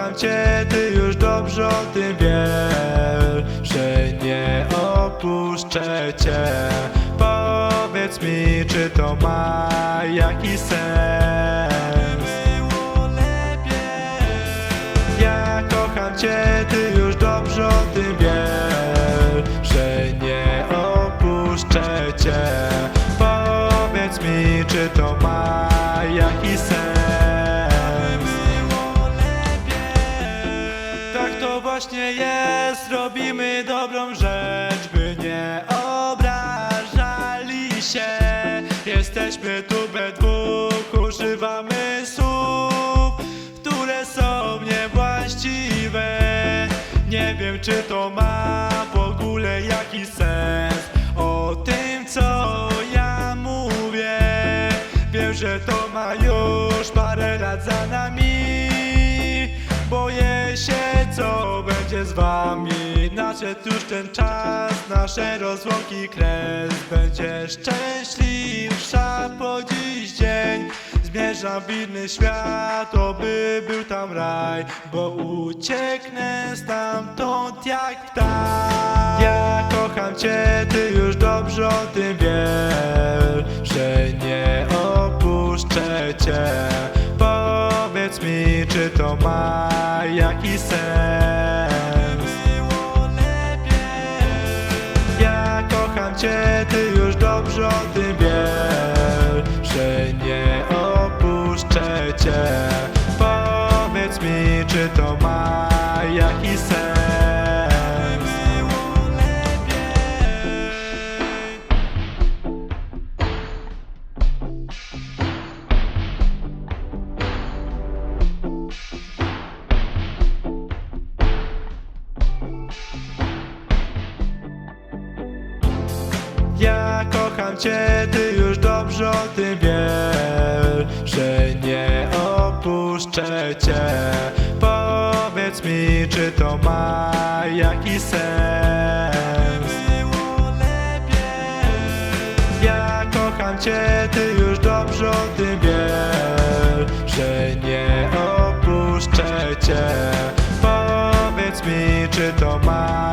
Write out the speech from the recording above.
kocham cię, ty już dobrze o tym wiesz, że nie opuszczę cię. Powiedz mi, czy to ma jakiś sens? Ja kocham cię, ty już dobrze o tym wiesz, że nie opuszczę cię. Powiedz mi, czy to ma właśnie jest, robimy dobrą rzecz, by nie obrażali się. Jesteśmy tu we dwóch, używamy słów, które są niewłaściwe. Nie wiem, czy to ma w ogóle jakiś sens. O tym, co ja mówię, wiem, że to ma już parę lat za nami. Boję się, co będzie z wami. Nadszedł już ten czas, nasze rozłąki kres. Będzie szczęśliwsza po dziś dzień. Zmierzam w inny świat, oby był tam raj. Bo ucieknę stamtąd jak ptak. Ja kocham cię, ty już dobrze o tym wiesz. Że nie opuszczę cię. Powiedz mi, czy to ma jakiś sens? Ja kocham cię, ty już dobrze o tym wiesz, że nie opuszczę cię. Powiedz mi, czy to ma jakiś sens? Kocham cię, ty już dobrze o tym wiesz, że nie opuszczę cię. Powiedz mi, czy to ma jakiś sens? Ja kocham cię, ty już dobrze o tym wiesz, że nie opuszczę cię. Powiedz mi, czy to ma